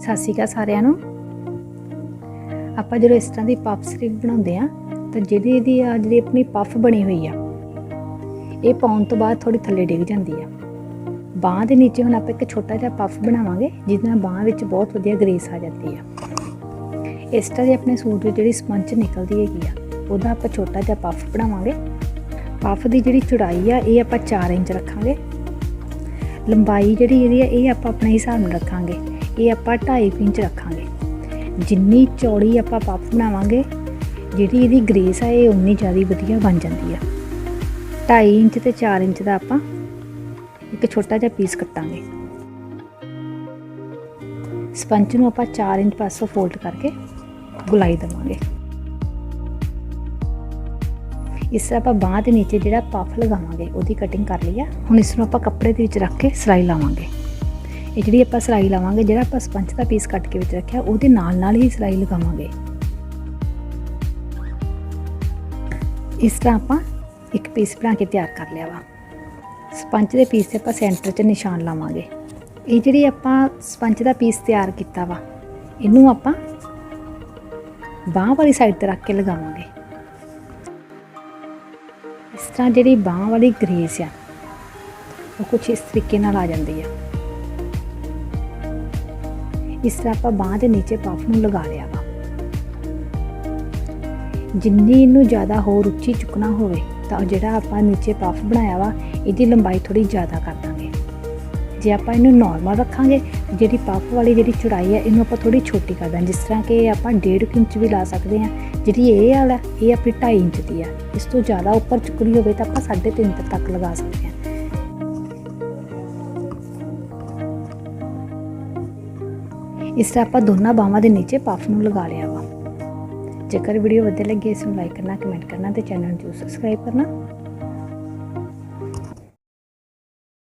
ਸਤਿ ਸ਼੍ਰੀ ਅਕਾਲ ਸਾਰਿਆਂ ਨੂੰ। ਆਪਾਂ ਜਦੋਂ ਇਸ ਤਰ੍ਹਾਂ ਦੀ ਪਫ ਸਟਿਕ ਬਣਾਉਂਦੇ ਆ ਤਾਂ ਜਿਹੜੀ ਇਹਦੀ ਆ ਜਿਹੜੀ ਆਪਣੀ ਪਫ ਬਣੀ ਹੋਈ ਆ, ਇਹ ਪਾਉਣ ਤੋਂ ਬਾਅਦ ਥੋੜੀ ਥੱਲੇ ਡਿੱਗ ਜਾਂਦੀ ਆ। ਬਾਹ ਦੇ ਨੀਚੇ ਹੁਣ ਆਪਾਂ ਇੱਕ ਛੋਟਾ ਜਿਹਾ ਪਫ ਬਣਾਵਾਂਗੇ, ਜਿਹਦੇ ਨਾਲ ਬਾਹ ਵਿੱਚ ਬਹੁਤ ਵਧੀਆ ਗ੍ਰੇਸ ਆ ਜਾਂਦੀ ਆ। ਇਸ ਤਰ੍ਹਾਂ ਦੀ ਆਪਣੇ ਸੂਟ ਦੀ ਜਿਹੜੀ ਸਪੰਚ ਨਿਕਲਦੀ ਹੈਗੀ ਆ, ਉਹਦਾ ਆਪਾਂ ਛੋਟਾ ਜਿਹਾ ਪਫ ਬਣਾਵਾਂਗੇ। ਪਫ ਦੀ ਜਿਹੜੀ ਚੌੜਾਈ ਆ, ਇਹ ਆਪਾਂ 4 ਇੰਚ ਰੱਖਾਂਗੇ। ਲੰਬਾਈ ਜਿਹੜੀ ਇਹਦੀ ਆ, ਇਹ ਆਪਾਂ ਆਪਣੇ ਹਿਸਾਬ ਨਾਲ ਰੱਖਾਂਗੇ। ਇਹ ਆਪਾਂ 2.5 ਇੰਚ ਰੱਖਾਂਗੇ। ਜਿੰਨੀ ਚੌੜੀ ਆਪਾਂ ਪਫ ਬਣਾਵਾਂਗੇ, ਜਿਹੜੀ ਇਹਦੀ ਗ੍ਰੇਸ ਆ, ਇਹ ਉਨੀ ਜ਼ਿਆਦਾ ਵਧੀਆ ਬਣ ਜਾਂਦੀ ਆ। 2.5 ਇੰਚ ਤੇ 4 ਇੰਚ ਦਾ ਆਪਾਂ ਇੱਕ ਛੋਟਾ ਜਿਹਾ ਪੀਸ ਕੱਟਾਂਗੇ। ਸਪੰਚ ਨੂੰ ਆਪਾਂ 4 ਇੰਚ ਪਾਸੋਂ ਫੋਲਡ ਕਰਕੇ ਗੁਲਾਈ ਦੇਵਾਂਗੇ। ਇਸ ਤਰ੍ਹਾਂ ਆਪਾਂ ਬਾਂਹ ਦੇ ਨੀਚੇ ਜਿਹੜਾ ਪਫ ਲਗਾਵਾਂਗੇ, ਉਹਦੀ ਕਟਿੰਗ ਕਰ ਲਈ ਆ। ਹੁਣ ਇਸ ਨੂੰ ਆਪਾਂ ਕੱਪੜੇ ਦੇ ਵਿੱਚ ਰੱਖ ਕੇ ਸਿਲਾਈ ਲਾਵਾਂਗੇ। ਇਹ ਜਿਹੜੀ ਆਪਾਂ ਸਿਲਾਈ ਲਾਵਾਂਗੇ, ਜਿਹੜਾ ਆਪਾਂ ਸਪੰਚ ਦਾ ਪੀਸ ਕੱਟ ਕੇ ਵਿੱਚ ਰੱਖਿਆ, ਉਹਦੇ ਨਾਲ ਨਾਲ ਹੀ ਸਿਲਾਈ ਲਗਾਵਾਂਗੇ। ਇਸ ਤਰ੍ਹਾਂ ਆਪਾਂ ਇੱਕ ਪੀਸ ਬਣਾ ਕੇ ਤਿਆਰ ਕਰ ਲਿਆ ਵਾ। ਸਪੰਚ ਦੇ ਪੀਸ ਤੇ ਆਪਾਂ ਸੈਂਟਰ 'ਚ ਨਿਸ਼ਾਨ ਲਾਵਾਂਗੇ। ਇਹ ਜਿਹੜੀ ਆਪਾਂ ਸਪੰਚ ਦਾ ਪੀਸ ਤਿਆਰ ਕੀਤਾ ਵਾ, ਇਹਨੂੰ ਆਪਾਂ ਬਾਂਹ ਵਾਲੀ ਸਾਈਡ ਤੇ ਰੱਖ ਕੇ ਲਗਾਵਾਂਗੇ। ਇਸ ਤਰ੍ਹਾਂ ਜਿਹੜੀ ਬਾਂਹ ਵਾਲੀ ਗ੍ਰੇਸ ਆ, ਉਹ ਕੁਝ ਇਸ ਤਰੀਕੇ ਨਾਲ ਆ ਜਾਂਦੀ ਆ। ਇਸ ਤਰ੍ਹਾਂ ਆਪਾਂ ਬਾਂਹ ਦੇ ਨੀਚੇ ਪਫ ਨੂੰ ਲਗਾ ਲਿਆ ਵਾ। ਜਿੰਨੀ ਇਹਨੂੰ ਜ਼ਿਆਦਾ ਹੋਰ ਉੱਚੀ ਚੁੱਕਣਾ ਹੋਵੇ ਤਾਂ ਜਿਹੜਾ ਆਪਾਂ ਨੀਚੇ ਪਫ ਬਣਾਇਆ ਵਾ, ਇਹਦੀ ਲੰਬਾਈ ਥੋੜੀ ਜ਼ਿਆਦਾ ਕਰ ਦਾਂਗੇ। ਜੇ ਆਪਾਂ ਇਹਨੂੰ ਨਾਰਮਲ ਰੱਖਾਂਗੇ, ਜਿਹੜੀ ਪਫ ਵਾਲੀ ਜਿਹੜੀ ਚੌੜਾਈ ਹੈ ਇਹਨੂੰ ਆਪਾਂ ਥੋੜੀ ਛੋਟੀ ਕਰ ਦਾਂ ਜਿਸ ਤਰ੍ਹਾਂ ਕਿ ਇਹ ਆਪਾਂ 1.5 ਇੰਚ ਵੀ ਲਾ ਸਕਦੇ ਹਾਂ। ਜਿਹੜੀ ਇਹ ਵਾਲਾ, ਇਹ ਆਪਣੀ 2.5 ਇੰਚ ਦੀ ਆ। ਇਸ ਤੋਂ ਜ਼ਿਆਦਾ ਉੱਪਰ ਚੁੱਕਣੀ ਹੋਵੇ ਤਾਂ ਆਪਾਂ 3.5 ਇੰਚ ਤੱਕ ਲਗਾ ਸਕਦੇ ਹਾਂ। ਇਸ ਤਰ੍ਹਾਂ ਆਪਾਂ ਦੋਨਾਂ ਬਾਹਾਂ ਦੇ ਨੀਚੇ ਪਫ ਨੂੰ ਲਗਾ ਲਿਆ ਵਾ। ਜੇਕਰ ਵੀਡੀਓ ਵਧੀਆ ਲੱਗੇ ਇਸ ਨੂੰ ਲਾਈਕ ਕਰਨਾ ਕਮੈਂਟ ਕਰਨਾ ਤੇ ਚੈਨਲ ਨੂੰ ਸਬਸਕ੍ਰਾਈਬ ਕਰਨਾ।